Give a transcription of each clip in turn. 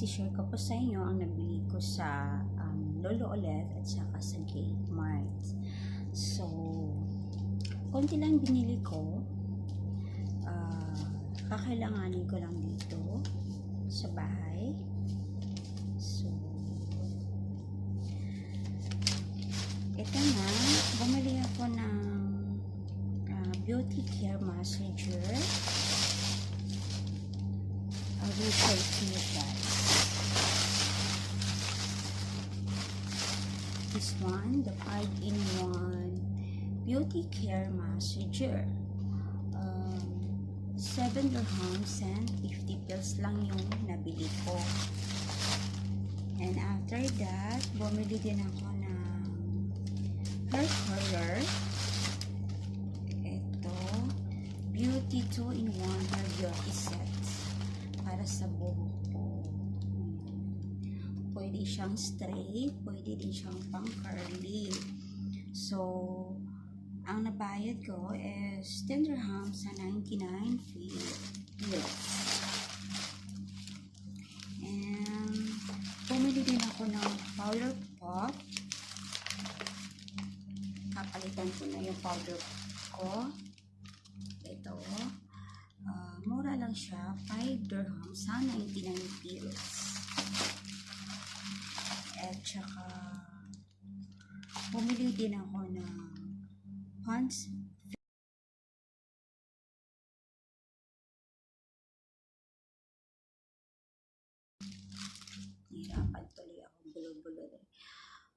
isi-share ko po sa inyo ang nabili ko sa um, Lolo Olet at saka sa Gate Mart. So, konti lang binili ko. Ah, kakailanganin ko lang dito sa bahay. So, ito na, bumili ako ng uh, beauty care massager. I will show 1, the 5-in-1 beauty care massager. Um, 7 dirhams and 50 pills lang yung nabili ko. And after that, bumili din ako ng hair color. Ito, beauty 2-in-1 hair beauty set para sa buhok Pwede siyang straight, pwede din siyang pang curly. So, ang nabayad ko is 10 dirhams sa 99 pills. And, bumili din ako ng powder pop kapalitan ko na yung powder ko. Ito. ah, mura lang siya. 5 dirham sa 99 pills. At saka, bumili din ako ng Pond's Hirapan tuloy ako. Bulo-bulo eh.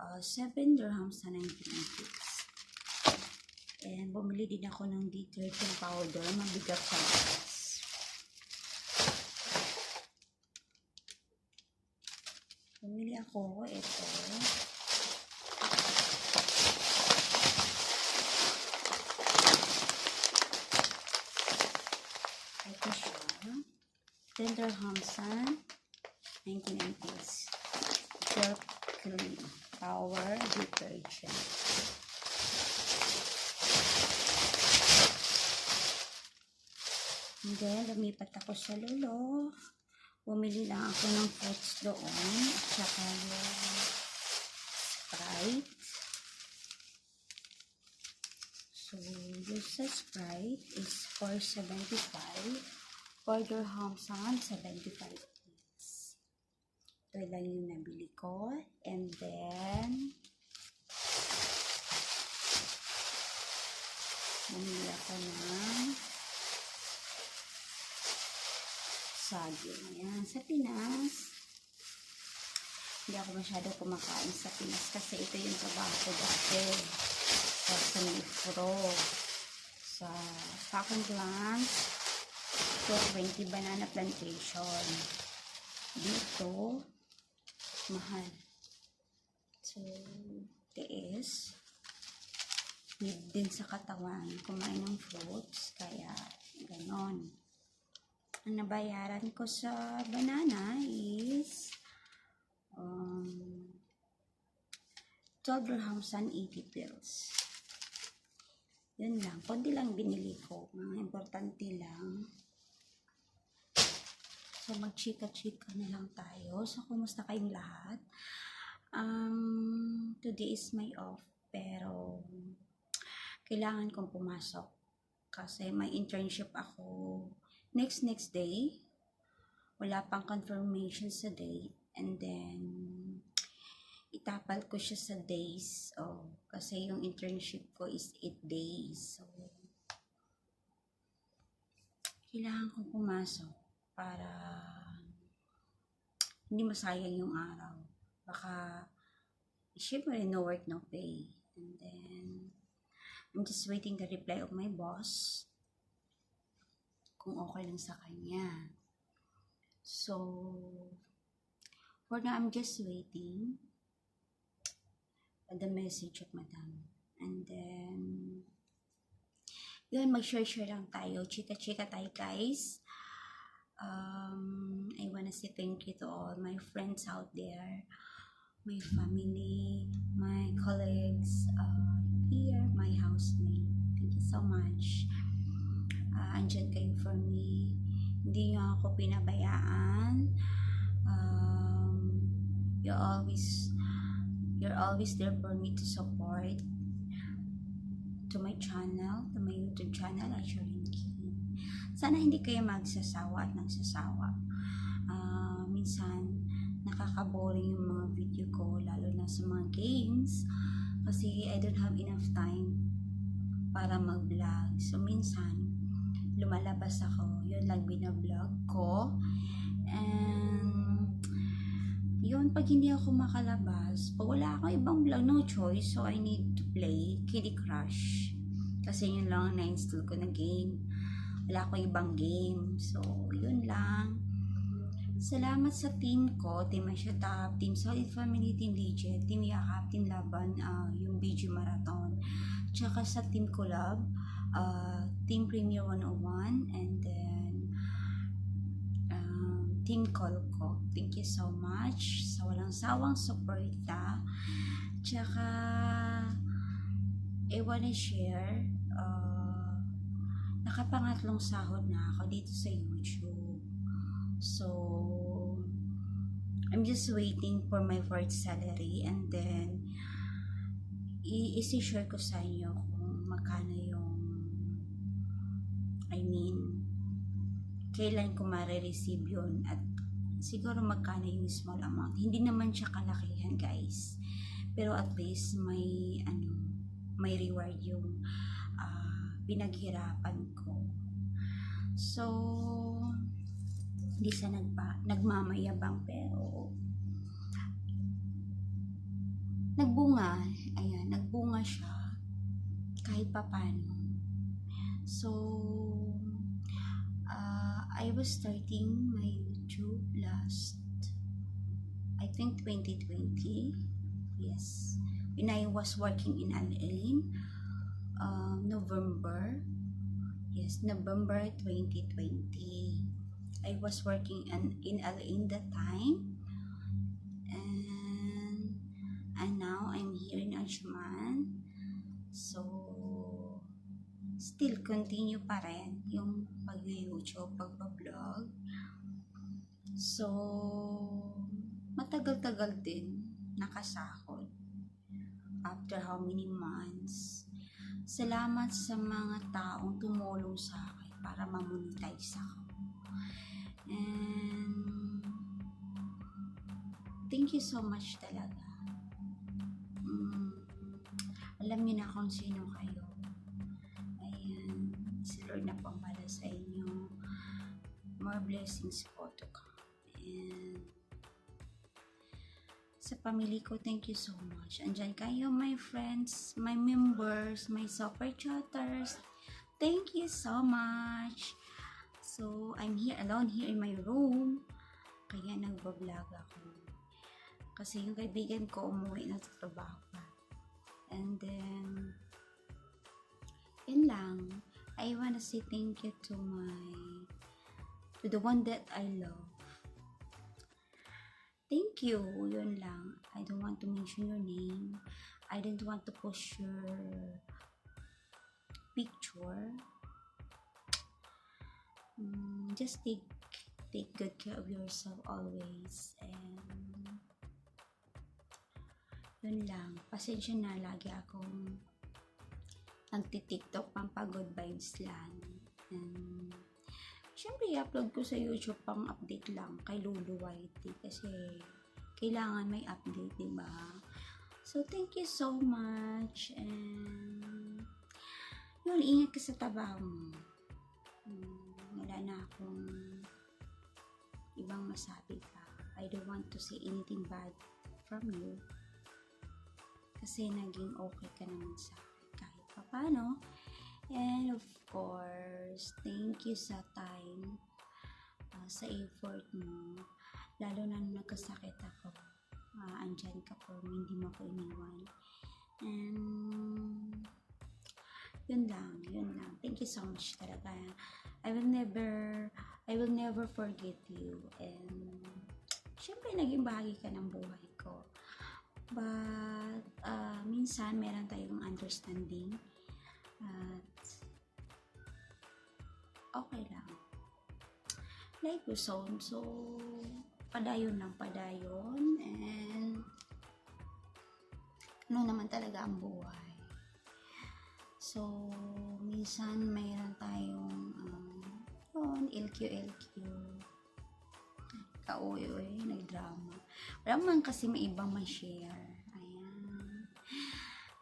Uh, 7 dirhams sa 99 pills. And bumili din ako ng detergent powder. Mabigat sa gas. Bumili ako ito. Ito siya. 10 dirhams sa 99 pills. Jerk cream. Power detergent. And then, lumipat ako sa lolo. Bumili lang ako ng fruits doon. At saka yung Sprite. So, yung sa Sprite is 475. 4 dirhams on 75 cents. Ito lang yung nabili ko. And then, bumili ako ng saging. Ayan, sa Pinas, hindi ako masyado kumakain sa Pinas kasi ito yung trabaho ko dati. Sa Nifro. Sa Falcon Glance, 420 Banana Plantation. Dito, mahal. So, tiis. Need din sa katawan, kumain ng fruits, kaya ganon. Ang nabayaran ko sa banana is um, 12 dirhams and 80 pills. Yun lang. Konti lang binili ko. Mga importante lang. So, magchika-chika na lang tayo. So, kumusta kayong lahat? Um, today is my off. Pero, kailangan kong pumasok. Kasi may internship ako next next day. Wala pang confirmation sa date. And then, itapal ko siya sa days. Oh, kasi yung internship ko is 8 days. So, kailangan kong pumasok para hindi masayang yung araw. Baka, syempre, no work, no pay. And then, I'm just waiting the reply of my boss kung okay lang sa kanya. So, for now, I'm just waiting the message of madam. And then, yun, mag-share-share lang tayo. Chika-chika tayo, guys. Um, I wanna say thank you to all my friends out there, my family, my colleagues uh, here, my housemate. Thank you so much. Uh, andyan kayo for me. Hindi nyo ako pinabayaan. Um, you always, you're always there for me to support to my channel, to my YouTube channel, Asherin King. Sana hindi kayo magsasawa at nagsasawa. Ah, minsan, nakaka-boring yung mga video ko, lalo na sa mga games. Kasi I don't have enough time para mag-vlog. So, minsan, lumalabas ako. Yun lang binablog ko. And, yun, pag hindi ako makalabas, pag wala akong ibang vlog, no choice. So, I need to play Kitty Crush. Kasi yun lang ang na-install ko na game. Wala akong ibang game. So, yun lang. Salamat sa team ko, Team Asyatap, Team Solid Family, Team Legit, Team Yakap, Team Laban, ah, yung BG Marathon. Tsaka sa Team Collab, ah, Team Premier 101, and then um, Team Colco. Thank you so much sa walang sawang suporta. Tsaka, I wanna share, ah, nakapangatlong sahod na ako dito sa YouTube. So, I'm just waiting for my fourth salary and then i- isi-share ko sa inyo kung magkano yung I mean kailan ko mare-receive yun at siguro magkano yung small amount. Hindi naman siya kalakihan guys. Pero at least may ano may reward yung ah, pinaghirapan ko. So, hindi sa nagpa, nagmamayabang pero nagbunga ayan nagbunga siya kahit papano so uh, I was starting my YouTube last I think 2020 yes when I was working in Alain um, November yes November 2020 I was working in, in Alain that time. And, and now I'm here in Ajman. Still continue pa rin yung pag-YouTube, pag-vlog. So, matagal-tagal din nakasahod. After how many months. Salamat sa mga taong tumulong sa akin para mamonetize ako. And thank you so much talaga. Mm, alam niyo na kung sino kayo. More blessings po to come. And sa pamilya ko, thank you so much. Andyan kayo, my friends, my members, my super chatters. Thank you so much. So, I'm here alone here in my room. Kaya nagbablog ako. Kasi yung kaibigan ko umuwi na sa trabaho pa. And then, yun lang. I wanna say thank you to my, to the one that I love. Thank you. Yun lang. I don't want to mention your name. I don't want to post your picture. Mm, just take take good care of yourself always and yun lang pasensya na lagi akong nagtitiktok pang pagod vibes lang and syempre i-upload ko sa youtube pang update lang kay Lulu Whitey kasi kailangan may update diba so thank you so much and yun ingat ka sa trabaho mo Mm, wala na akong ibang masabi pa. I don't want to say anything bad from you. Kasi naging okay ka naman sa akin kahit pa paano. And of course, thank you sa time, uh, sa effort mo. Lalo na nung nagkasakit ako. Uh, andyan ka for me, hindi mo ako iniwan. And yun lang, yun lang. Thank you so much talaga. I will never, I will never forget you. And, syempre, naging bahagi ka ng buhay ko. But, uh, minsan, meron tayong understanding. At, okay lang. On. So, padayon lang padayon. And, ano naman talaga ang buhay. So, minsan mayroon tayong um, yun, LQ-LQ. Kauyoy, nagdrama. Wala man kasi may ibang ma-share. Ayan.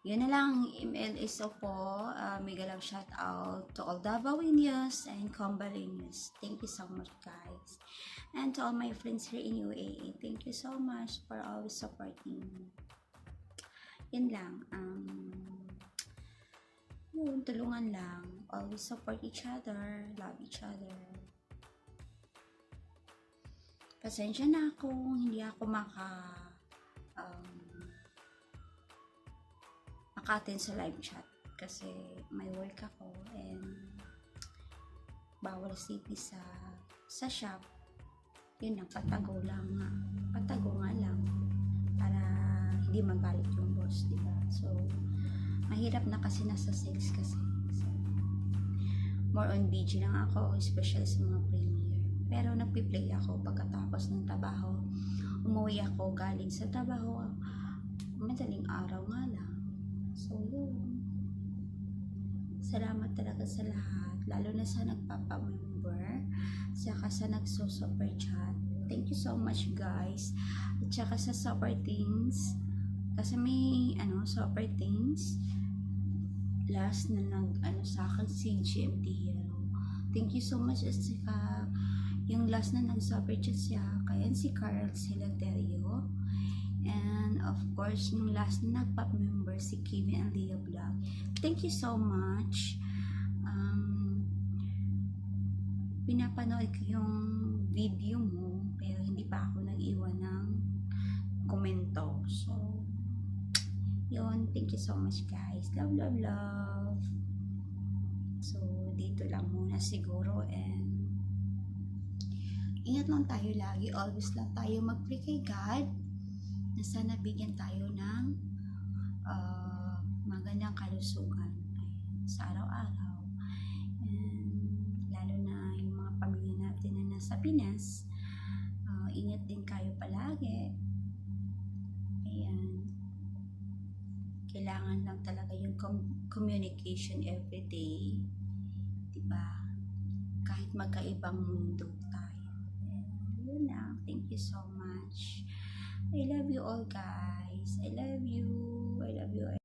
Yun na lang, MLSO po. Uh, mega love shout out to all Davao Indians and Cambarinos. Thank you so much, guys. And to all my friends here in UAE, thank you so much for always supporting me. Yun lang. Um, yun, tulungan lang. Always support each other, love each other. Pasensya na ako, hindi ako maka um, maka-attend sa live chat kasi may work ako and bawal city sa sa shop yun lang, patago lang nga patago nga lang para hindi magalit yung boss, di ba? So, mahirap na kasi nasa sales kasi. So, more on BG lang ako, especially sa mga premiere. Pero nagpi-play ako pagkatapos ng trabaho. Umuwi ako galing sa trabaho. Madaling araw nga lang. So, yun. Salamat talaga sa lahat. Lalo na sa nagpapamember. Saka sa nagso-super chat. Thank you so much guys. At saka sa super things. Kasi may ano, super things. Last na nag ano sa akin si GMT Hero. Thank you so much at saka yung last na nag-super chat siya kaya si Carl Silaterio. And of course, yung last na nagpap member si Kimi and Leah Vlog. Thank you so much. Um, pinapanood ko yung video mo pero hindi pa ako nag-iwan ng komento. So, yun. Thank you so much guys. Love, love, love. So, dito lang muna siguro and ingat lang tayo lagi. Always lang tayo mag-pray kay God na sana bigyan tayo ng uh, magandang kalusugan sa araw-araw. Lalo na yung mga pamilya natin na nasa Pinas, uh, ingat din kayo palagi. Ayan. Kailangan lang talaga yung com- communication everyday. Diba? Kahit magkaibang mundo tayo. And yun lang. Thank you so much. I love you all guys. I love you. တော့ရပြီးတော့